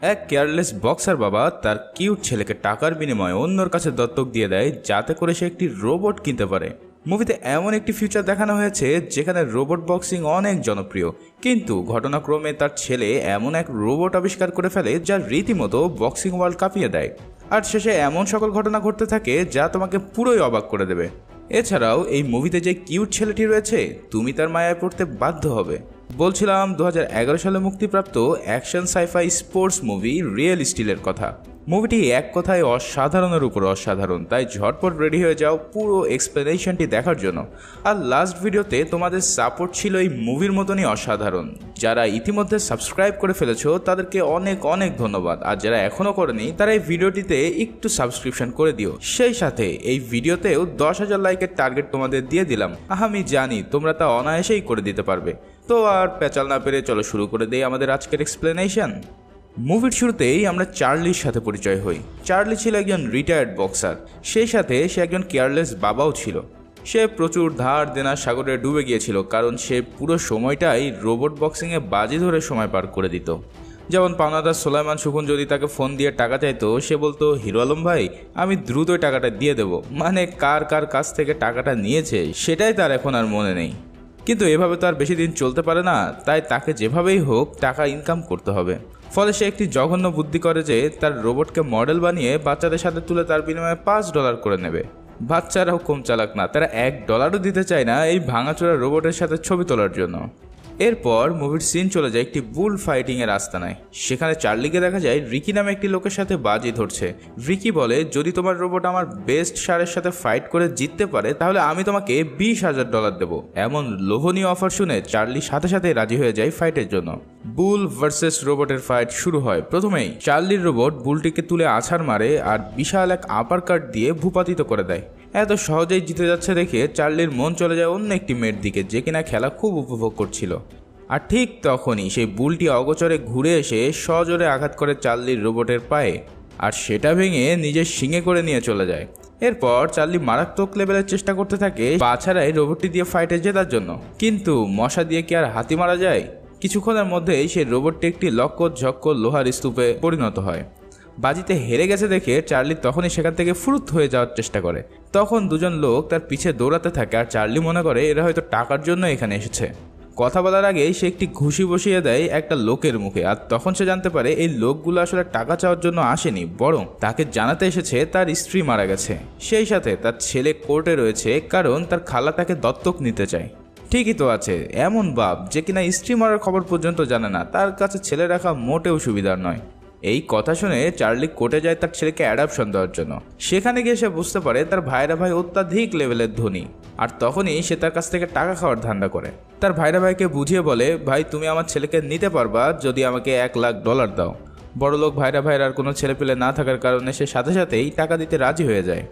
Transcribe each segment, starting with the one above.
এক careless boxer বাবা তার কিউট ছেলেকে টাকার বিনিময়ে অন্যর কাছে দত্তক দিয়ে দেয় যাতে করে সে একটি রোবট কিনতে পারে। মুভিতে এমন একটি ফিউচার দেখানো হয়েছে যেখানে রোবট বক্সিং অনেক জনপ্রিয়। কিন্তু ঘটনাক্রমে তার ছেলে এমন এক রোবট আবিষ্কার করে ফেলে যা রীতিমতো বক্সিং ওয়ার্ল্ড কাঁপিয়ে দেয়। আর শেষে এমন সকল ঘটনা ঘটতে থাকে যা তোমাকে পুরোই অবাক করে দেবে। এছাড়াও এই মুভিতে যে কিউট ছেলেটি রয়েছে, তুমি তার মায়ায় পড়তে বাধ্য হবে। বলছিলাম দু হাজার এগারো সালে মুক্তিপ্রাপ্ত action scifi sports movie real স্টিলের কথা। মুভিটি এক কথায় অসাধারণের উপর অসাধারণ, তাই ঝটপট রেডি হয়ে যাও পুরো এক্সপ্লেনেশনটি দেখার জন্য। আর লাস্ট ভিডিওতে তোমাদের সাপোর্ট ছিল এই মুভির মতনই অসাধারণ। যারা ইতিমধ্যে সাবস্ক্রাইব করে ফেলেছো, তাদেরকে অনেক অনেক ধন্যবাদ। আর যারা এখনও করেনি, তারা এই ভিডিওটিতে একটু সাবস্ক্রিপশন করে দিও। সেই সাথে এই ভিডিওতেও দশ হাজার লাইকের টার্গেট তোমাদের দিয়ে দিলাম। আমি জানি তোমরা তা অনায়াসেই করে দিতে পারবে। তো আর পেঁচাল না পেরে চলো শুরু করে দেই আমাদের আজকের এক্সপ্লেনেশন মুভির শুরুতেই আমরা চার্লির সাথে পরিচয় হই। চার্লি ছিল একজন রিটায়ার্ড বক্সার সেই সাথে সে একজন কেয়ারলেস বাবাও ছিল। সে প্রচুর ধার দেনা সাগরে ডুবে গিয়েছিল, কারণ সে পুরো সময়টাই রোবট বক্সিংয়ে বাজি ধরে সময় পার করে দিত। যেমন পাওনাদার সোলাইমান সুকুন যদি তাকে ফোন দিয়ে টাকা চাইতো, সে বলতো, হিরো আলম ভাই, আমি দ্রুতই টাকাটা দিয়ে দেব। মানে কার কার কাছ থেকে টাকাটা নিয়েছে, সেটাই তার এখন আর মনে নেই। কিন্তু এভাবে তো আর বেশি দিন চলতে পারে না, তাই তাকে যেভাবেই হোক টাকা ইনকাম করতে হবে। ফলে সে একটি জঘন্য বুদ্ধি করে যে, তার রোবটকে মডেল বানিয়ে বাচ্চাদের সাথে তুলে তার বিনিময়ে পাঁচ ডলার করে নেবে। বাচ্চারাও কম চালাক না, তারা এক ডলারও দিতে চায় না এই ভাঙাচোরা রোবটের সাথে ছবি তোলার জন্য। এরপর মুভির সিন চলে যায় একটি বুল ফাইটিং এর আস্তানায়। সেখানে চার্লিকে দেখা যায় রিকি নামে একটি লোকের সাথে বাজি ধরছে। রিকি বলে, যদি তোমার রোবট আমার বেস্ট সারের সাথে ফাইট করে জিততে পারে, তাহলে আমি তোমাকে বিশ হাজার ডলার দেবো। এমন লোভনীয় অফার শুনে চার্লি সাথে সাথে রাজি হয়ে যায় ফাইটের জন্য। বুল ভার্সেস রোবটের ফাইট শুরু হয়। প্রথমেই চার্লির রোবট বুলটিকে তুলে আছাড় মারে আর বিশাল এক আপার কাট দিয়ে ভূপাতিত করে দেয়। এত সহজেই জিতে যাচ্ছে দেখে চার্লির মন চলে যায় অন্য একটি মেয়ের দিকে, যে কিনা খেলা খুব উপভোগ করছিল। আর ঠিক তখনই সেই বুলটি অগোচরে ঘুরে এসে সজোরে আঘাত করে চার্লির রোবটের পায়ে, আর সেটা ভেঙে নিজের শিঙে করে নিয়ে চলে যায়। এরপর চার্লি মারাত্মক লেভেলের চেষ্টা করতে থাকে বাছাড়াই রোবটটি দিয়ে ফাইটে জেতার জন্য। কিন্তু মশা দিয়ে কি আর হাতি মারা যায়? কিছুক্ষণের মধ্যেই সেই রোবটটি একটি লক্ষ ঝক্ক লোহার স্তূপে পরিণত হয়। বাজিতে হেরে গেছে দেখে চার্লি তখনই সেখান থেকে ফুরুত হয়ে যাওয়ার চেষ্টা করে। তখন দুজন লোক তার পিছে দৌড়াতে থাকে আর চার্লি মনে করে এরা হয়তো টাকার জন্য এখানে এসেছে। কথা বলার আগেই সে একটি ঘুষি বসিয়ে দেয় একটা লোকের মুখে আর তখন সে জানতে পারে এই লোকগুলো আসলে টাকা চাওয়ার জন্য আসেনি, বরং তাকে জানাতে এসেছে তার স্ত্রী মারা গেছে। সেই সাথে তার ছেলে কোর্টে রয়েছে কারণ তার খালা তাকে দত্তক নিতে চায়। ঠিকই তো আছে, এমন বাপ যে কিনা স্ত্রী মারার খবর পর্যন্ত জানে না, তার কাছে ছেলে রাখা মোটেও সুবিধার নয়। এই কথা শুনে চার্লি কোর্টে যায় তার ছেলেকে অ্যাডাপশন দেওয়ার জন্য। সেখানে গিয়ে সে বুঝতে পারে তার ভাইরা ভাই অত্যাধিক লেভেলের ধনী। আর তখনই সে তার কাছ থেকে টাকা খাওয়ার ধান্দা করে। তার ভাইরা ভাইকে বুঝিয়ে বলে, ভাই, তুমি আমার ছেলেকে নিতে পারবা যদি আমাকে এক লাখ ডলার দাও। বড়লোক ভাইরা ভাইয়ের আর কোনো ছেলেপেলে না থাকার কারণে সে সাথে সাথেই টাকা দিতে রাজি হয়ে যায়।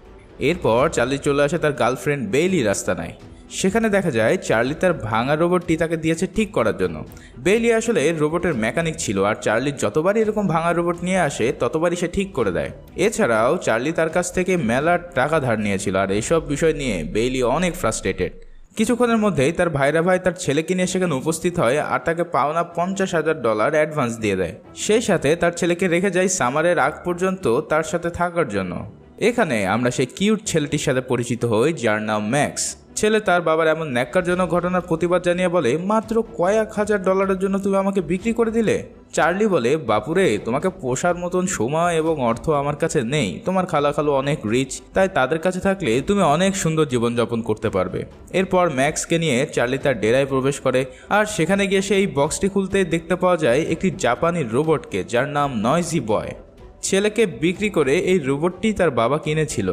এরপর চার্লি চলে আসে তার গার্লফ্রেন্ড বেইলি রাস্তা নেয় সেখানে দেখা যায় চার্লি তার ভাঙা রোবটটি তাকে দিয়েছে ঠিক করার জন্য। বেইলি আসলে রোবটের মেকানিক ছিল আর চার্লি যতবারই এরকম ভাঙা রোবট নিয়ে আসে, ততবারই সে ঠিক করে দেয়। এছাড়াও চার্লি তার কাছ থেকে মেলার টাকা ধার নিয়েছিল আর এইসব বিষয় নিয়ে বেইলি অনেক ফ্রাস্ট্রেটেড কিছুক্ষণের মধ্যেই তার ভাইরা ভাই তার ছেলেকে নিয়ে সেখানে উপস্থিত হয় আর তাকে পাওনা পঞ্চাশ হাজার ডলার অ্যাডভান্স দিয়ে দেয়। সেই সাথে তার ছেলেকে রেখে যায় সামারের আগ পর্যন্ত তার সাথে থাকার জন্য। এখানে আমরা সেই কিউট ছেলেটির সাথে পরিচিত হই, যার নাম ম্যাক্স। ছেলে তার বাবার এমন ন্যাক্কারজনক ঘটনার প্রতিবাদ জানিয়ে বলে, মাত্র কয়েক হাজার ডলারের জন্য তুমি আমাকে বিক্রি করে দিলে? চার্লি বলে, বাপুরে, তোমাকে পোষার মতন সময় এবং অর্থ আমার কাছে নেই। তোমার খালা খালো অনেক রিচ তাই তাদের কাছে থাকলে তুমি অনেক সুন্দর জীবনযাপন করতে পারবে। এরপর ম্যাক্সকে নিয়ে চার্লি তার ডেরায় প্রবেশ করে আর সেখানে গিয়ে সেই বক্সটি খুলতে দেখতে পাওয়া যায় একটি জাপানি রোবটকে যার নাম নয়জি বয়। ছেলেকে বিক্রি করে এই রোবটটি তার বাবা কিনেছিল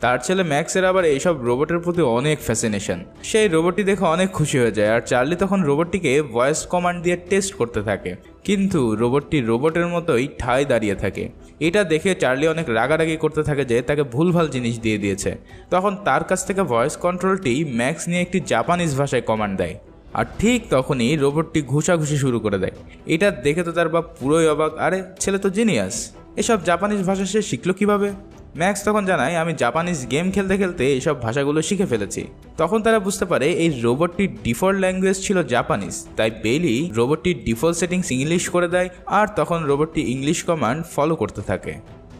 তার ছেলে ম্যাক্সের আবার এইসব রোবটের প্রতি অনেক ফ্যাসিনেশন সেই রোবটটি দেখে অনেক খুশি হয়ে যায়, আর চার্লি তখন রোবটটিকে ভয়েস কমান্ড দিয়ে টেস্ট করতে থাকে। কিন্তু রোবটটি রোবটের মতোই ঠায় দাঁড়িয়ে থাকে। এটা দেখে চার্লি অনেক রাগারাগি করতে থাকে যে তাকে ভুলভাল জিনিস দিয়ে দিয়েছে। তখন তার কাছ থেকে ভয়েস কন্ট্রোলটি ম্যাক্স নিয়ে একটি জাপানিজ ভাষায় কমান্ড দেয়। আর ঠিক তখনই রোবটটি ঘুষাঘুষি শুরু করে দেয়। এটা দেখে তো তার বাপ পুরোই অবাক, আরে, ছেলে তো জিনিয়াস এসব জাপানিজ ভাষা সে শিখলো কীভাবে? ম্যাক্স তখন জানায়, আমি জাপানিজ গেম খেলতে খেলতে এইসব ভাষাগুলো শিখে ফেলেছি। তখন তারা বুঝতে পারে এই রোবটটির ডিফল্ট ল্যাঙ্গুয়েজ ছিল জাপানিজ, তাই বেলি রোবটটির ডিফল্ট সেটিংস ইংলিশ করে দেয় আর তখন রোবটটি ইংলিশ কমান্ড ফলো করতে থাকে।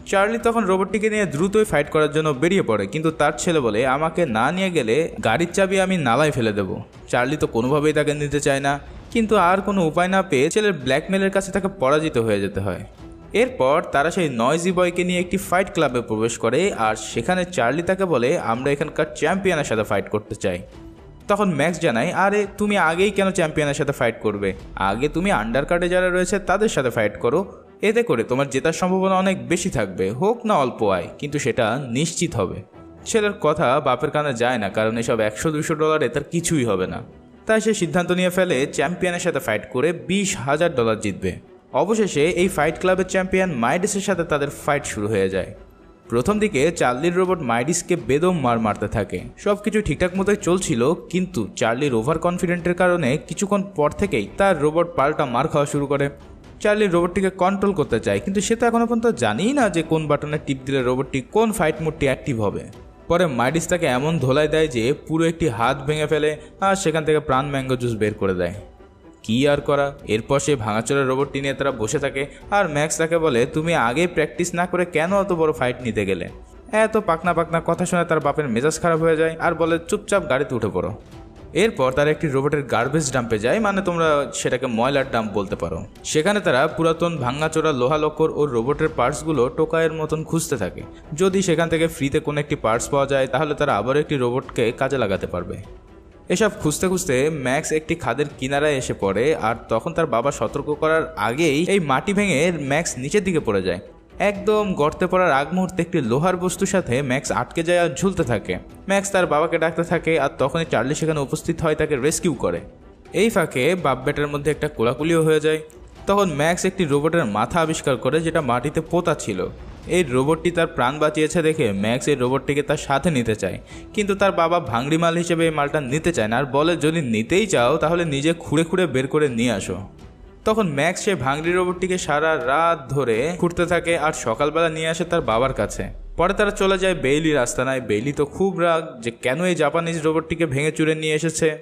চার্লি তখন রোবটটিকে নিয়ে দ্রুতই ফাইট করার জন্য বেরিয়ে পড়ে, কিন্তু তার ছেলে বলে, আমাকে না নিয়ে গেলে গাড়ির চাবি আমি নালায় ফেলে দেবো। চার্লি তো কোনোভাবেই তাকে নিতে চায় না, কিন্তু আর কোনো উপায় না পেয়ে ছেলের ব্ল্যাকমেলের কাছে তাকে পরাজিত হয়ে যেতে হয়। এরপর তারা সেই নয়জি বয়কে নিয়ে একটি ফাইট ক্লাবে প্রবেশ করে, আর সেখানে চার্লি তাকে বলে, আমরা এখানকার চ্যাম্পিয়নের সাথে ফাইট করতে চাই। তখন ম্যাক্স জানায়, আরে, তুমি আগেই কেন চ্যাম্পিয়নের সাথে ফাইট করবে? আগে তুমি আন্ডার কার্ডে যারা রয়েছে, তাদের সাথে ফাইট করো। এতে করে তোমার জেতার সম্ভাবনা অনেক বেশি থাকবে, হোক না অল্প আয়, কিন্তু সেটা নিশ্চিত হবে। ছেলের কথা বাপের কানে যায় না, কারণ এসব একশো দুশো ডলারে তার কিছুই হবে না। তাই সে সিদ্ধান্ত নিয়ে ফেলে, চ্যাম্পিয়নের সাথে ফাইট করে বিশ হাজার ডলার জিতবে। অবশেষে এই ফাইট ক্লাবের চ্যাম্পিয়ন মাইডিসের সাথে তাদের ফাইট শুরু হয়ে যায়। প্রথম দিকে চার্লির রোবট মাইডিসকে বেদম মার মারতে থাকে। সব কিছু ঠিকঠাক মতোই চলছিল, কিন্তু চার্লির ওভার কনফিডেন্টের কারণে কিছুক্ষণ পর থেকেই তার রোবট পাল্টা মার খাওয়া শুরু করে। চার্লি রোবটটিকে কন্ট্রোল করতে চায়, কিন্তু সে তো এখনও পর্যন্ত জানিই না যে কোন বাটনে টিপ দিলে রোবটটি কোন ফাইট মোডটি অ্যাক্টিভ হবে। পরে মাইডিস তাকে এমন ধোলাই দেয় যে পুরো একটি হাত ভেঙে ফেলে আর সেখান থেকে প্রাণ ম্যাঙ্গো জুস বের করে দেয়। কি আর করা? এরপর সে ভাঙাচোরা রোবটটি নিয়ে তারা বসে থাকে আর ম্যাক্স তাকে বলে, তুমি আগেই প্র্যাকটিস না করে কেন অত বড় ফাইট নিতে গেলে? এত পাকনা পাকনা কথা শুনে তার বাপের মেজাজ খারাপ হয়ে যায় আর বলে, চুপচাপ গাড়িতে উঠে পড়ো। এরপর তারা একটি রোবটের গার্বেজ ডাম্পে যায় মানে তোমরা সেটাকে ময়লার ডাম্প বলতে পারো। সেখানে তারা পুরাতন ভাঙ্গাচোরা লোহা লক্কর ও রোবটের পার্টসগুলো টোকায়ের মতন খুঁজতে থাকে। যদি সেখান থেকে ফ্রিতে কোনো একটি পার্টস পাওয়া যায়, তাহলে তারা আবারও একটি রোবটকে কাজে লাগাতে পারবে। এসব খুঁজতে খুঁজতে ম্যাক্স একটি খাদের কিনারায় এসে পড়ে আর তখন তার বাবা সতর্ক করার আগেই এই মাটি ভেঙে ম্যাক্স নিচের দিকে পড়ে যায়। একদম গর্তে পড়ার আগ মুহূর্তে একটি লোহার বস্তুর সাথে ম্যাক্স আটকে যায় আর ঝুলতে থাকে। ম্যাক্স তার বাবাকে ডাকতে থাকে আর তখনই চার্লি সেখানে উপস্থিত হয় তাকে রেস্কিউ করে। এই ফাঁকে বাপ বেটার মধ্যে একটা কোলাকুলিও হয়ে যায়। তখন ম্যাক্স একটি রোবটের মাথা আবিষ্কার করে যেটা মাটিতে পোতা ছিল। এই রোবটটি তার প্রাণ বাঁচিয়েছে দেখে ম্যাক্স এই রোবটটিকে তার সাথে নিতে চায়। কিন্তু তার বাবা ভাঙড়ি মাল হিসেবে এই মালটা নিতে চায় না আর বলে, যদি নিতেই চাও তাহলে নিজে খুঁড়ে খুঁড়ে বের করে নিয়ে আসো। তখন ম্যাক্স সে ভাঙড়ি রোবটটিকে সারা রাত ধরে ঘুরতে থাকে আর সকালবেলা নিয়ে আসে তার বাবার কাছে। পরে তারা চলে যায় বেইলির আস্তানায় বেইলি তো খুব রাগ যে কেন এই জাপানিজ রোবটটিকে ভেঙে চুরে নিয়ে এসেছে?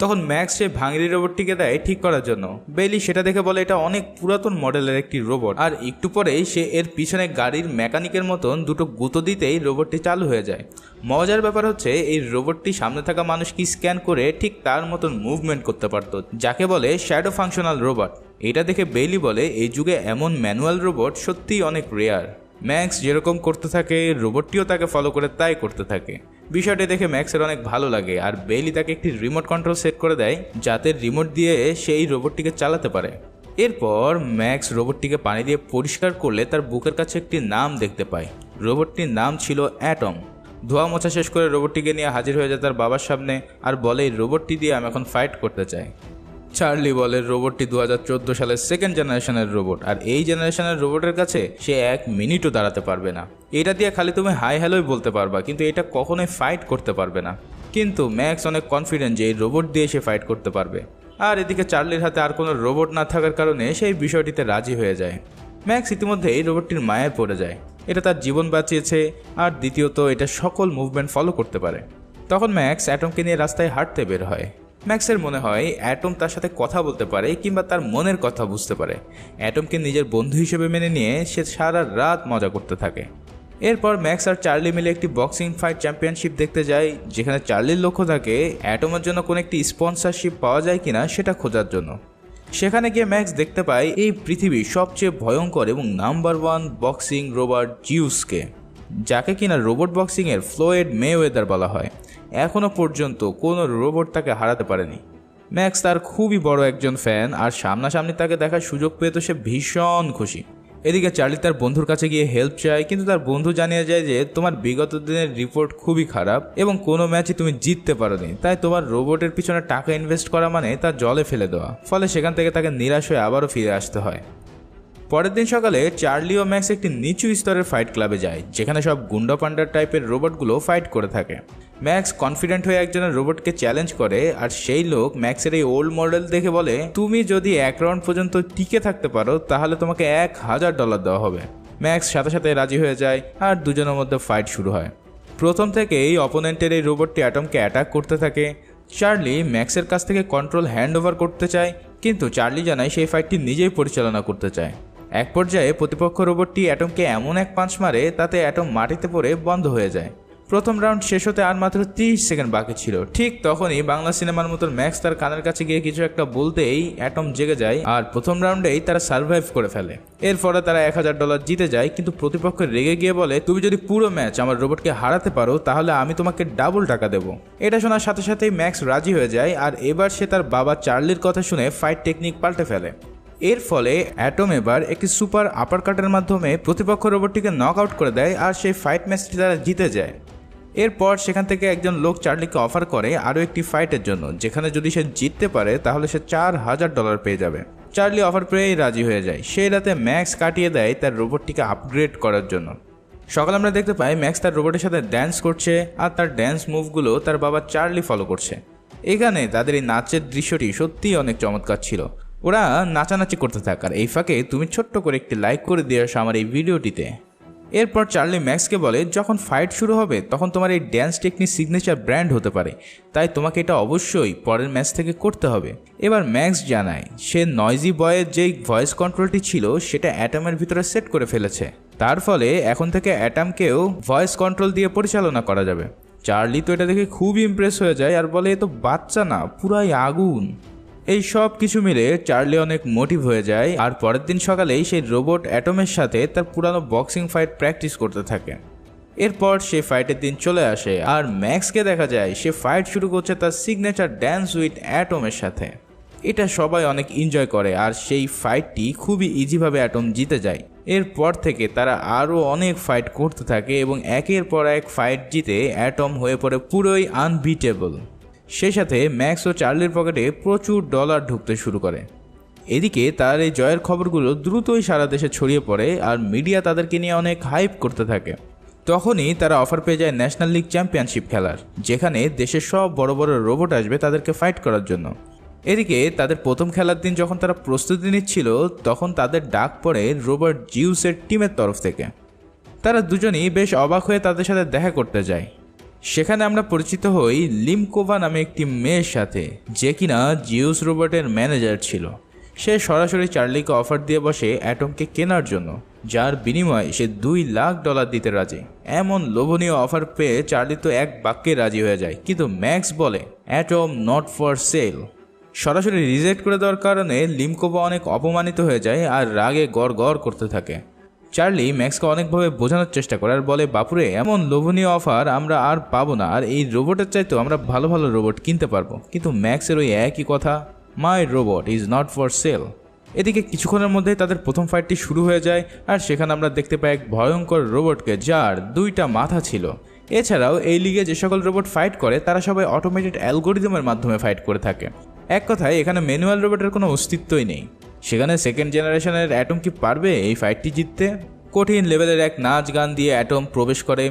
তখন ম্যাক্স সে ভাঙড়ি রোবটটিকে দেয় ঠিক করার জন্য। বেইলি সেটা দেখে বলে, এটা অনেক পুরাতন মডেলের একটি রোবট আর একটু পরেই সে এর পিছনে গাড়ির মেকানিকের মতন দুটো গুঁতো দিতেই রোবটটি চালু হয়ে যায়। মজার ব্যাপার হচ্ছে, এই রোবটটি সামনে থাকা মানুষকে স্ক্যান করে ঠিক তার মতন মুভমেন্ট করতে পারত, যাকে বলে শ্যাডো ফাংশনাল রোবট এটা দেখে বেইলি বলে, এই যুগে এমন ম্যানুয়াল রোবট সত্যিই অনেক রেয়ার ম্যাক্স যেরকম করতে থাকে রোবটটিও তাকে ফলো করে তাই করতে থাকে। বিষয়টি দেখে ম্যাক্সের অনেক ভালো লাগে, আর বেইলি তাকে একটি রিমোট কন্ট্রোল সেট করে দেয়, যাতে রিমোট দিয়ে সেই রোবটটিকে চালাতে পারে। এরপর ম্যাক্স রোবটটিকে পানি দিয়ে পরিষ্কার করলে তার বুকের কাছে একটি নাম দেখতে পায়। রোবটটির নাম ছিল অ্যাটম ধোয়া মোছা শেষ করে রোবটটিকে নিয়ে হাজির হয়ে যায় তার বাবার সামনে, আর বলে এই রোবটটি দিয়ে আমি এখন ফাইট করতে চাই। চার্লি বলে রোবটটি দু হাজার চোদ্দ সালের সেকেন্ড জেনারেশনের রোবট। আর এই জেনারেশনের রোবটের কাছে সে এক মিনিটও দাঁড়াতে পারবে না। এটা দিয়ে খালি তুমি হাই হ্যালোই বলতে পারবা, কিন্তু এটা কখনোই ফাইট করতে পারবে না। কিন্তু ম্যাক্স অনেক কনফিডেন্ট যে এই রোবট দিয়ে সে ফাইট করতে পারবে। আর এদিকে চার্লির হাতে আর কোনো রোবট না থাকার কারণে সেই বিষয়টিতে রাজি হয়ে যায়। ম্যাক্স ইতিমধ্যে এই রোবটটির মায়ের পড়ে যায়। এটা তার জীবন বাঁচিয়েছে, আর দ্বিতীয়ত এটা সকল মুভমেন্ট ফলো করতে পারে। তখন ম্যাক্স অ্যাটমকে নিয়ে রাস্তায় হাঁটতে বের হয়। ম্যাক্সের মনে হয় অ্যাটম তার সাথে কথা বলতে পারে কিংবা তার মনের কথা বুঝতে পারে। অ্যাটমকে নিজের বন্ধু হিসেবে মেনে নিয়ে সে সারা রাত মজা করতে থাকে। এরপর ম্যাক্স আর চার্লি মিলে একটি বক্সিং ফাইট চ্যাম্পিয়নশিপ দেখতে যায়, যেখানে চার্লির লক্ষ্য থাকে অ্যাটমের জন্য কোনো একটি স্পন্সরশিপ পাওয়া যায় কিনা সেটা খোঁজার জন্য। সেখানে গিয়ে ম্যাক্স দেখতে পায় এই পৃথিবীর সবচেয়ে ভয়ঙ্কর এবং নাম্বার ওয়ান বক্সিং রোবট জিউসকে, যাকে কিনা রোবট বক্সিংয়ের ফ্লোয়েড মে ওয়েদার বলা হয়। এখনও পর্যন্ত কোনো রোবট তাকে হারাতে পারেনি। ম্যাক্স তার খুবই বড় একজন ফ্যান আর সামনাসামনি তাকে দেখার সুযোগ পেয়ে তো সে ভীষণ খুশি। এদিকে চার্লি তার বন্ধুর কাছে গিয়ে হেল্প চায়, কিন্তু তার বন্ধু জানিয়ে যায় যে তোমার বিগত দিনের রিপোর্ট খুবই খারাপ এবং কোনো ম্যাচে তুমি জিততে পারোনি। তাই তোমার রোবটের পিছনে টাকা ইনভেস্ট করা মানে তার জলে ফেলে দেওয়া, ফলে সেখান থেকে তাকে নিরাশ হয়ে আবারও ফিরে আসতে হয়। পরের দিন সকালে চার্লি ও ম্যাক্স একটি নিচু স্তরের ফাইট ক্লাবে যায়, যেখানে সব গুন্ডা পান্ডার টাইপের রোবটগুলো ফাইট করে থাকে। ম্যাক্স কনফিডেন্ট হয়ে একজনের রোবটকে চ্যালেঞ্জ করে, আর সেই লোক ম্যাক্সের এই ওল্ড মডেল দেখে বলে, তুমি যদি এক রাউন্ড পর্যন্ত টিকে থাকতে পারো, তাহলে তোমাকে এক হাজার ডলার দেওয়া হবে। ম্যাক্স সাথে সাথে রাজি হয়ে যায়, আর দুজনের মধ্যে ফাইট শুরু হয়। প্রথম থেকেই অপোনেন্টের এই রোবটটি অ্যাটমকে অ্যাটাক করতে থাকে। চার্লি ম্যাক্সের কাছ থেকে কন্ট্রোল হ্যান্ড ওভার করতে চায়, কিন্তু চার্লি জানায় সেই ফাইটটি নিজেই পরিচালনা করতে চায়। এক পর্যায়ে প্রতিপক্ষ রোবটটি অ্যাটমকে এমন এক পাঁচ মারে, তাতে অ্যাটম মাটিতে পড়ে বন্ধ হয়ে যায়। প্রথম রাউন্ড শেষ হতে আর মাত্র তিরিশ সেকেন্ড বাকি ছিল। ঠিক তখনই বাংলা সিনেমার মতো ম্যাক্স তার কানের কাছে গিয়ে কিছু একটা বলতেই অ্যাটম জেগে যায় আর প্রথম রাউন্ডেই তারা সার্ভাইভ করে ফেলে। এরপরে তারা এক হাজার ডলার জিতে যায়, কিন্তু প্রতিপক্ষ রেগে গিয়ে বলে, তুমি যদি পুরো ম্যাচ আমার রোবটকে হারাতে পারো, তাহলে আমি তোমাকে ডাবল টাকা দেবো। এটা শোনার সাথে সাথেই ম্যাক্স রাজি হয়ে যায় আর এবার সে তার বাবা চার্লির কথা শুনে ফাইট টেকনিক পাল্টে ফেলে। এর ফলে অ্যাটম এবার একটি সুপার আপার কাটের মাধ্যমে প্রতিপক্ষ রোবটটিকে নক আউট করে দেয় আর সেই ফাইট ম্যাচটি তারা জিতে যায়। এরপর সেখান থেকে একজন লোক চার্লিকে অফার করে আরও একটি ফাইটের জন্য, যেখানে যদি সে জিততে পারে, তাহলে সে চার হাজার ডলার পেয়ে যাবে। চার্লি অফার পেয়েই রাজি হয়ে যায়। সেই রাতে ম্যাক্স কাটিয়ে দেয় তার রোবটটিকে আপগ্রেড করার জন্য। সকালে আমরা দেখতে পাই ম্যাক্স তার রোবটের সাথে ড্যান্স করছে আর তার ড্যান্স মুভগুলো তার বাবা চার্লি ফলো করছে। এখানে তাদের এই নাচের দৃশ্যটি সত্যিই অনেক চমৎকার ছিল। ওরা নাচানাচি করতে থাক। আর এই ফাঁকে তুমি ছোট্ট করে একটি লাইক করে দিয়ে আসো আমার এই ভিডিওটিতে এরপর চার্লি ম্যাক্সকে বলে, যখন ফাইট শুরু হবে, তখন তোমার এই ড্যান্স টেকনিক সিগনেচার ব্র্যান্ড হতে পারে। তাই তোমাকে এটা অবশ্যই পরের ম্যাচ থেকে করতে হবে। এবার ম্যাক্স জানায়, সে নয়জি বয়ের যেই ভয়েস কন্ট্রোলটি ছিল, সেটা অ্যাটমের ভিতরে সেট করে ফেলেছে। তার ফলে এখন থেকে অ্যাটামকেও ভয়েস কন্ট্রোল দিয়ে পরিচালনা করা যাবে। চার্লি তো এটা দেখে খুব ইমপ্রেস হয়ে যায় আর বলে, এ তো বাচ্চা না, পুরাই আগুন। এই সব কিছু মিলে চার্লি অনেক মোটিভ হয়ে যায় আর পরের দিন সকালেই সেই রোবট অ্যাটমের সাথে তার পুরানো বক্সিং ফাইট প্র্যাকটিস করতে থাকে। এরপর সে ফাইটের দিন চলে আসে আর ম্যাক্সকে দেখা যায় সে ফাইট শুরু করছে তার সিগনেচার ড্যান্স উইথ অ্যাটমের সাথে। এটা সবাই অনেক এনজয় করে আর সেই ফাইটটি খুবই ইজিভাবে অ্যাটম জিতে যায়। এরপর থেকে তারা আরও অনেক ফাইট করতে থাকে এবং একের পর এক ফাইট জিতে অ্যাটম হয়ে পড়ে পুরোই আনবিটেবল সেই সাথে ম্যাক্স ও চার্লির পকেটে প্রচুর ডলার ঢুকতে শুরু করে। এদিকে তার এই জয়ের খবরগুলো দ্রুতই সারা দেশে ছড়িয়ে পড়ে আর মিডিয়া তাদেরকে নিয়ে অনেক হাইপ করতে থাকে। তখনই তারা অফার পেয়ে যায় ন্যাশনাল লিগ চ্যাম্পিয়নশিপ খেলার, যেখানে দেশের সব বড় বড় রোবট আসবে তাদেরকে ফাইট করার জন্য। এদিকে তাদের প্রথম খেলার দিন যখন তারা প্রস্তুতি নিচ্ছিল, তখন তাদের ডাক পড়ে রোবট জিউসের টিমের তরফ থেকে। তারা দুজনই বেশ অবাক হয়ে তাদের সাথে দেখা করতে যায়। সেখানে আমরা পরিচিত হই লিমকোভা নামে একটি মেয়ের সাথে, যে কিনা জিউস রোবটের ম্যানেজার ছিল। সে সরাসরি চার্লিকে অফার দিয়ে বসে অ্যাটমকে কেনার জন্য, যার বিনিময়ে সে দুই লাখ ডলার দিতে রাজি। এমন লোভনীয় অফার পেয়ে চার্লি তো এক বাক্যে রাজি হয়ে যায়, কিন্তু ম্যাক্স বলে, অ্যাটম নট ফর সেল। সরাসরি রিজেক্ট করে দেওয়ার কারণে লিমকোভা অনেক অপমানিত হয়ে যায় আর রাগে গড় গড় করতে থাকে। চার্লি ম্যাক্সকে অনেকভাবে বোঝানোর চেষ্টা করে আর বলে, বাপুরে, এমন লোভনীয় অফার আমরা আর পাবো না। আর এই রোবটের চাইতেও আমরা ভালো ভালো রোবট কিনতে পারব। কিন্তু ম্যাক্সের ওই একই কথা my robot is not for sale এদিকে কিছুক্ষণের মধ্যেই তাদের প্রথম ফাইটটি শুরু হয়ে যায় আর সেখানে আমরা দেখতে পাই এক ভয়ঙ্কর রোবটকে যার দুইটা মাথা ছিল। এছাড়াও এই লিগে যে সকল রোবট ফাইট করে, তারা সবাই অটোমেটেড অ্যালগোরিদমের মাধ্যমে ফাইট করে থাকে। এক কথায়, এখানে ম্যানুয়াল রোবটের কোনো অস্তিত্বই নেই। সেখানে সেকেন্ড জেনারেশনের অ্যাটম কি পারবে এই ফাইটটি জিততে? কঠিন লেভেলের এক নাচ গান দিয়ে অ্যাটম প্রবেশ করে,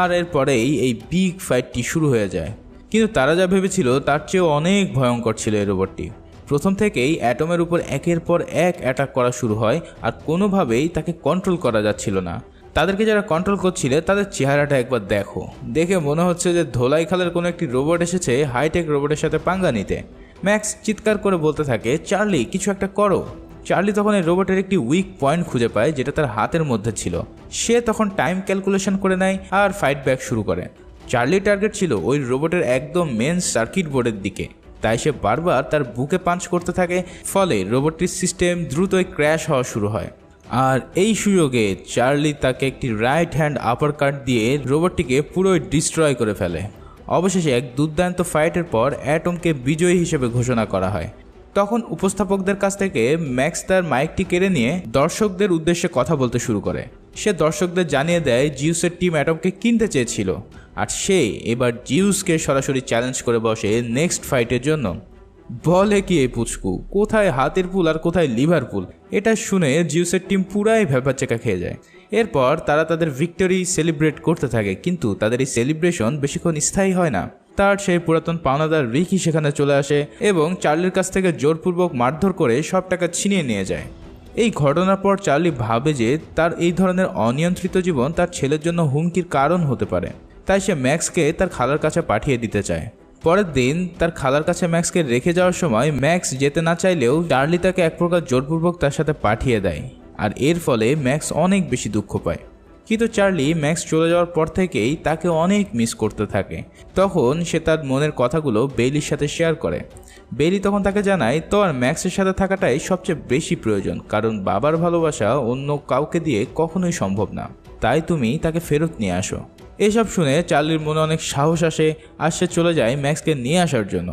আর এরপরেই এই বিগ ফাইটটি শুরু হয়ে যায়। কিন্তু তারা যা ভেবেছিল, তার চেয়েও অনেক ভয়ঙ্কর ছিল এই রোবটটি প্রথম থেকেই অ্যাটমের উপর একের পর এক অ্যাটাক করা শুরু হয়, আর কোনোভাবেই তাকে কন্ট্রোল করা যাচ্ছিল না। তাদেরকে যারা কন্ট্রোল করছিলে, তাদের চেহারাটা একবার দেখো। দেখে মনে হচ্ছে যে ধোলাই খালের কোনো একটি রোবট এসেছে হাইটেক রোবটের সাথে পাঙ্গা নিতে। ম্যাক্স চিৎকার করে বলতে থাকে, চার্লি, কিছু একটা করো। চার্লি তখন এই রোবটের একটি উইক পয়েন্ট খুঁজে পায়, যেটা তার হাতের মধ্যে ছিল। সে তখন টাইম ক্যালকুলেশন করে নেয় আর ফাইট ব্যাক শুরু করে। চার্লি টার্গেট ছিল ওই রোবটের একদম মেন সার্কিট বোর্ডের দিকে। তাই সে বারবার তার বুকে পাঞ্চ করতে থাকে, ফলে রোবটটির সিস্টেম দ্রুতই ক্র্যাশ হওয়া শুরু হয়। আর এই সুযোগে চার্লি তাকে একটি রাইট হ্যান্ড আপার কাট দিয়ে রোবটটিকে পুরোই ডিস্ট্রয় করে ফেলে। অবশেষে এক দুর্দান্ত ফাইটের পর অ্যাটমকে বিজয়ী হিসেবে ঘোষণা করা হয়। তখন উপস্থাপকদের কাছ থেকে ম্যাক্স তার মাইকটি কেড়ে নিয়ে দর্শকদের উদ্দেশ্যে কথা বলতে শুরু করে। সে দর্শকদের জানিয়ে দেয়, জিউসের টিম অ্যাটমকে কিনতে চেয়েছিল। আর সে এবার জিউসকে সরাসরি চ্যালেঞ্জ করে বসে নেক্সট ফাইটের জন্য। বলে কি এই পুচকু? কোথায় হাতের পুল আর কোথায় লিভারপুল এটা শুনে জিউসের টিম পুরাই ভ্যাপাচেকা খেয়ে যায়। এরপর তারা তাদের ভিক্টরি সেলিব্রেট করতে থাকে, কিন্তু তাদের এই সেলিব্রেশন বেশিক্ষণ স্থায়ী হয় না। তার সেই পুরাতন পাওনাদার রিকি সেখানে চলে আসে এবং চার্লির কাছ থেকে জোরপূর্বক মারধর করে সব টাকা ছিনিয়ে নিয়ে যায়। এই ঘটনার পর চার্লি ভাবে যে তার এই ধরনের অনিয়ন্ত্রিত জীবন তার ছেলের জন্য হুমকির কারণ হতে পারে। তাই সে ম্যাক্সকে তার খালার কাছে পাঠিয়ে দিতে চায়। পরের দিন তার খালার কাছে ম্যাক্সকে রেখে যাওয়ার সময় ম্যাক্স যেতে না চাইলেও চার্লি তাকে এক প্রকার জোরপূর্বক তার সাথে পাঠিয়ে দেয়। আর এর ফলে ম্যাক্স অনেক বেশি দুঃখ পায়। কিন্তু চার্লি ম্যাক্স চলে যাওয়ার পর থেকেই তাকে অনেক মিস করতে থাকে। তখন সে তার মনের কথাগুলো বেইলির সাথে শেয়ার করে। বেইলি তখন তাকে জানায়, তো আর ম্যাক্সের সাথে থাকাটাই সবচেয়ে বেশি প্রয়োজন, কারণ বাবার ভালোবাসা অন্য কাউকে দিয়ে কখনোই সম্ভব না। তাই তুমি তাকে ফেরত নিয়ে আসো। এসব শুনে চার্লির মনে অনেক সাহস আসে আর সে চলে যায় ম্যাক্সকে নিয়ে আসার জন্য।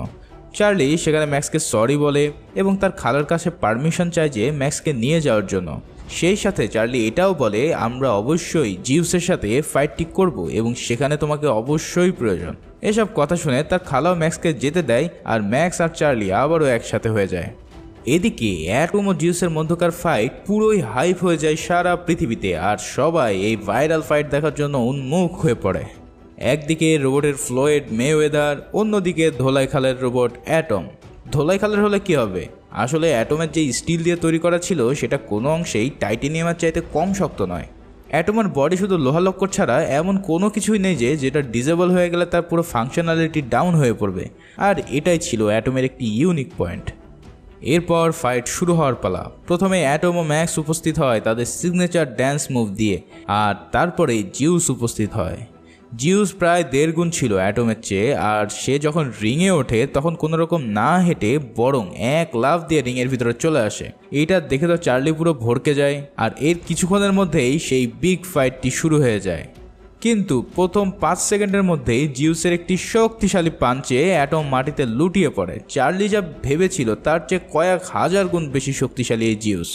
চার্লি সেখানে ম্যাক্সকে সরি বলে এবং তার খালার কাছে পারমিশন চায় যে ম্যাক্সকে নিয়ে যাওয়ার জন্য। সেই সাথে চার্লি এটাও বলে, আমরা অবশ্যই জিউসের সাথে ফাইটটি করব এবং সেখানে তোমাকে অবশ্যই প্রয়োজন। এসব কথা শুনে তার খালাও ম্যাক্সকে যেতে দেয় আর ম্যাক্স আর চার্লি আবারও একসাথে হয়ে যায়। এদিকে অ্যাটম ও জিউসের মধ্যকার ফাইট পুরোই হাইপ হয়ে যায় সারা পৃথিবীতে আর সবাই এই ভাইরাল ফাইট দেখার জন্য উন্মুখ হয়ে পড়ে। একদিকে রোবটের ফ্লোয়েড মে মেওয়েদার অন্যদিকে ধোলাইখালের রোবট অ্যাটম ধোলাইখালের হলে কি হবে? আসলে অ্যাটমের যে স্টিল দিয়ে তৈরি করা ছিল, সেটা কোনো অংশেই টাইটেনিয়ামের চাইতে কম শক্ত নয়। অ্যাটমের বডি শুধু লোহালক্কর ছাড়া এমন কোনো কিছুই নেই যে, যেটা ডিজেবল হয়ে গেলে তার পুরো ফাংশনালিটি ডাউন হয়ে পড়বে। আর এটাই ছিল অ্যাটমের একটি ইউনিক পয়েন্ট এরপর ফাইট শুরু হওয়ার পালা। প্রথমে অ্যাটম ও ম্যাক্স উপস্থিত হয় তাদের সিগনেচার ড্যান্স মুভ দিয়ে, আর তারপরে জিউস উপস্থিত হয়। জিউস প্রায় দেড় গুণ ছিল অ্যাটমের চেয়ে, আর সে যখন রিংয়ে ওঠে, তখন কোনো রকম না হেঁটে বরং এক লাভ দিয়ে রিংয়ের ভিতরে চলে আসে। এইটা দেখে তো চার্লি পুরো ভরকে যায়, আর এর কিছুক্ষণের মধ্যেই সেই বিগ ফাইটটি শুরু হয়ে যায়। কিন্তু প্রথম পাঁচ সেকেন্ডের মধ্যেই জিউসের একটি শক্তিশালী পাঞ্চে অ্যাটম মাটিতে লুটিয়ে পড়ে। চার্লি যা ভেবেছিল তার চেয়ে কয়েক হাজার গুণ বেশি শক্তিশালী এই জিউস।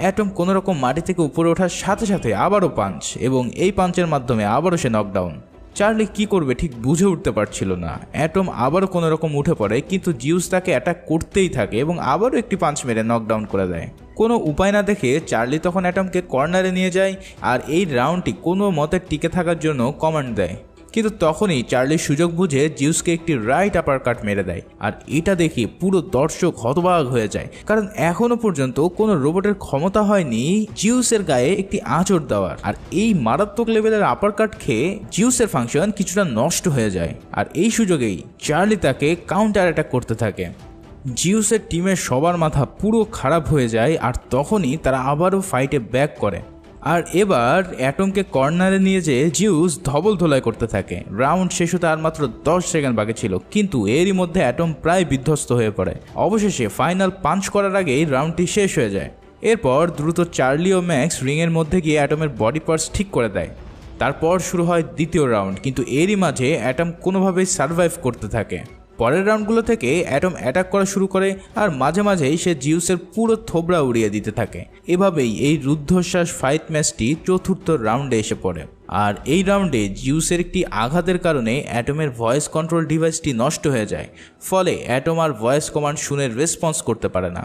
অ্যাটম কোনোরকম মাটি থেকে উপরে ওঠার সাথে সাথে আবারও পাঞ্চ এবং এই পাঞ্চের মাধ্যমে আবারও সে নকডাউন চার্লি কি করবে ঠিক বুঝে উঠতে পারছিল না। অ্যাটম আবারও কোনো রকম উঠে পড়ে, কিন্তু জিউস তাকে অ্যাটাক করতেই থাকে এবং আবারও একটি পাঞ্চ মেরে নকডাউন করে দেয়। কোনো উপায় না দেখে চার্লি তখন অ্যাটমকে কর্নারে নিয়ে যায় আর এই রাউন্ডটি কোনো মতে টিকে থাকার জন্য কমান্ড দেয়। কিন্তু তখনই চার্লির সুযোগ বুঝে জিউসকে একটি রাইট আপার কাট মেরে দেয়। আর এটা দেখে পুরো দর্শক হতবাক হয়ে যায়। কারণ এখনও পর্যন্ত কোনো রোবটের ক্ষমতা হয়নি জিউসের গায়ে একটি আঁচড় দেওয়ার। আর এই মারাত্মক লেভেলের আপার কাট খেয়ে জিউসের ফাংশন কিছুটা নষ্ট হয়ে যায়। আর এই সুযোগেই চার্লি তাকে কাউন্টার অ্যাটাক করতে থাকে। জিউসের টিমের সবার মাথা পুরো খারাপ হয়ে যায়, আর তখনই তারা আবারও ফাইটে ব্যাক করে। আর এবার অ্যাটমকে কর্নারে নিয়ে যেয়ে জিউস ধবল ধোলাই করতে থাকে। রাউন্ড শেষ হতে আর মাত্র দশ সেকেন্ড বাকি ছিল, কিন্তু এরই মধ্যে অ্যাটম প্রায় বিধ্বস্ত হয়ে পড়ে। অবশেষে ফাইনাল পাঞ্চ করার আগেই রাউন্ডটি শেষ হয়ে যায়। এরপর দ্রুত চার্লি ও ম্যাক্স রিংয়ের মধ্যে গিয়ে অ্যাটমের বডি পার্টস ঠিক করে দেয়। তারপর শুরু হয় দ্বিতীয় রাউন্ড, কিন্তু এরই মাঝে অ্যাটম কোনোভাবেই সার্ভাইভ করতে থাকে। পরের রাউন্ডগুলো থেকে অ্যাটম অ্যাটাক করা শুরু করে আর মাঝে মাঝেই সে জিউসের পুরো থোবড়া উড়িয়ে দিতে থাকে। এভাবেই এই রুদ্ধশ্বাস ফাইট ম্যাচটি চতুর্থ রাউন্ডে এসে পড়ে। আর এই রাউন্ডে জিউসের একটি আঘাতের কারণে অ্যাটমের ভয়েস কন্ট্রোল ডিভাইসটি নষ্ট হয়ে যায়, ফলে অ্যাটম আর ভয়েস কমান্ড শুনে রেসপন্স করতে পারে না।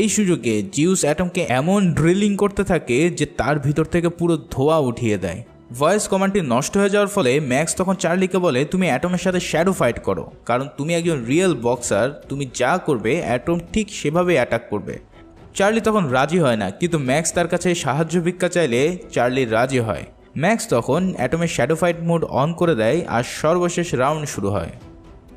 এই সুযোগে জিউস অ্যাটমকে এমন ড্রিলিং করতে থাকে যে তার ভিতর থেকে পুরো ধোয়া উঠিয়ে দেয়। ভয়েস কমান্ডটি নষ্ট হয়ে যাওয়ার ফলে ম্যাক্স তখন চার্লিকে বলে, তুমি অ্যাটমের সাথে শ্যাডো ফাইট করো। কারণ তুমি একজন রিয়েল বক্সার তুমি যা করবে অ্যাটম ঠিক সেভাবে অ্যাটাক করবে। চার্লি তখন রাজি হয় না, কিন্তু ম্যাক্স তার কাছে সাহায্য ভিক্ষা চাইলে চার্লি রাজি হয়। ম্যাক্স তখন অ্যাটমের শ্যাডো ফাইট মোড অন করে দেয় আর সর্বশেষ রাউন্ড শুরু হয়।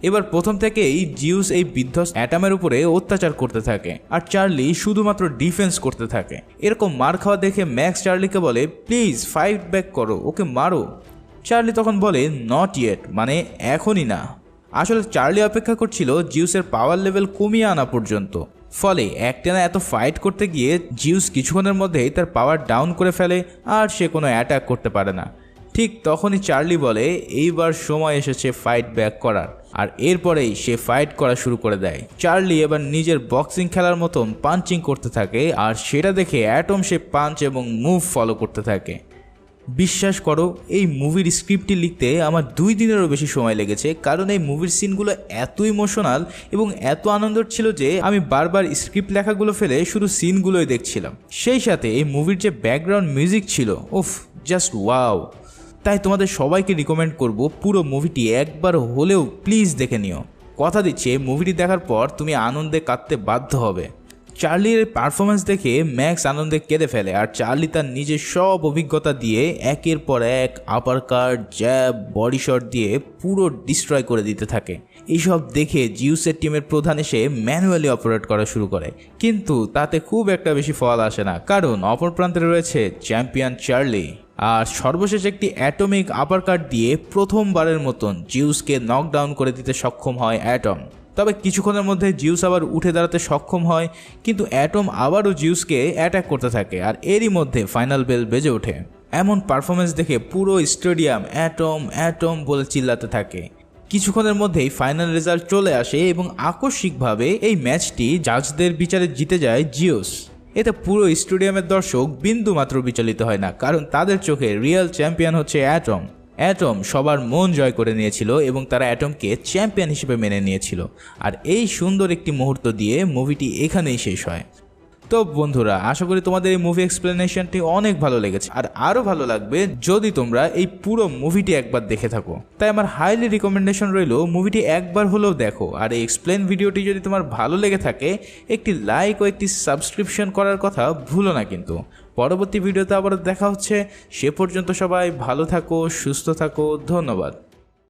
এবার প্রথম থেকেই জিউস এই বিধ্বস্ত অ্যাটামের উপরে অত্যাচার করতে থাকে, আর চার্লি শুধুমাত্র ডিফেন্স করতে থাকে। এরকম মার খাওয়া দেখে ম্যাক্স চার্লিকে বলে, প্লিজ ফাইট ব্যাক করো, ওকে মারো। চার্লি তখন বলে, নট ইয়েট মানে এখনই না। আসলে চার্লি অপেক্ষা করছিল জিউসের পাওয়ার লেভেল কমিয়ে আনা পর্যন্ত। ফলে একটানা এত ফাইট করতে গিয়ে জিউস কিছুক্ষণের মধ্যেই তার পাওয়ার ডাউন করে ফেলে, আর সে কোনো অ্যাটাক করতে পারে না। ঠিক তখনই চার্লি বলে, এইবার সময় এসেছে ফাইট ব্যাক করার। আর এরপরেই সে ফাইট করা শুরু করে দেয়। চার্লি এবার নিজের বক্সিং খেলার মতন পাঞ্চিং করতে থাকে আর সেটা দেখে অ্যাটম সে পাঞ্চ এবং মুভ ফলো করতে থাকে। বিশ্বাস করো, এই মুভির স্ক্রিপ্টটি লিখতে আমার দুই দিনেরও বেশি সময় লেগেছে, কারণ এই মুভির সিনগুলো এত ইমোশনাল এবং এত আনন্দের ছিল যে আমি বারবার স্ক্রিপ্ট লেখাগুলো ফেলে শুধু সিনগুলোই দেখছিলাম। সেই সাথে এই মুভির যে ব্যাকগ্রাউন্ড মিউজিক ছিল, উফ জাস্ট ওয়াও তাই তোমাদের সবাইকে রিকমেন্ড করব পুরো মুভিটি একবার হলেও প্লিজ দেখে নিও। কথা দিচ্ছি মুভিটি দেখার পর তুমি আনন্দে কাঁদতে বাধ্য হবে। চার্লির পারফরমেন্স দেখে ম্যাক্স আনন্দে কেঁদে ফেলে আর চার্লি তার নিজের সব অভিজ্ঞতা দিয়ে একের পর এক upper cut jab body shot দিয়ে পুরো ডিস্ট্রয় করে দিতে থাকে। এইসব দেখে জিউসের টিমের প্রধান এসে ম্যানুয়ালি অপারেট করা শুরু করে। কিন্তু তাতে খুব একটা বেশি ফল আসে না, কারণ অপর প্রান্তে রয়েছে চ্যাম্পিয়ন চার্লি আর সর্বশেষ একটি অ্যাটমিক আপার কাট দিয়ে প্রথমবারের মতন জিউসকে নকডাউন করে দিতে সক্ষম হয় অ্যাটম। তবে কিছুক্ষণের মধ্যে জিউস আবার উঠে দাঁড়াতে সক্ষম হয়, কিন্তু অ্যাটম আবারও জিউসকে অ্যাটাক করতে থাকে আর এরই মধ্যে ফাইনাল বেল বেজে ওঠে। এমন পারফরমেন্স দেখে পুরো স্টেডিয়াম অ্যাটম অ্যাটম বলে চিল্লাতে থাকে। কিছুক্ষণের মধ্যেই ফাইনাল রেজাল্ট চলে আসে এবং আকস্মিকভাবে এই ম্যাচটি জাজদের বিচারে জিতে যায় জিওস এতে পুরো স্টেডিয়ামের দর্শক বিন্দু মাত্র বিচলিত হয় না, কারণ তাদের চোখে রিয়াল চ্যাম্পিয়ন হচ্ছে অ্যাটম অ্যাটম সবার মন জয় করে নিয়েছিল এবং তারা অ্যাটমকে চ্যাম্পিয়ন হিসেবে মেনে নিয়েছিল। আর এই সুন্দর একটি মুহূর্ত দিয়ে মুভিটি এখানেই শেষ হয়। তো বন্ধুরা, আশা করি তোমাদের এই মুভি এক্সপ্লেনেশনটি অনেক ভালো লেগেছে। আর আরও ভালো লাগবে যদি তোমরা এই পুরো মুভিটি একবার দেখে থাকো। তাই আমার হাইলি রিকমেন্ডেশন রইল মুভিটি একবার হলেও দেখো। আর এই এক্সপ্লেন ভিডিওটি যদি তোমার ভালো লেগে থাকে, একটি লাইক ও একটি সাবস্ক্রিপশন করার কথা ভুলো না কিন্তু। পরবর্তী ভিডিওতে আবার দেখা হচ্ছে। সে পর্যন্ত সবাই ভালো থাকো, সুস্থ থাকো, ধন্যবাদ।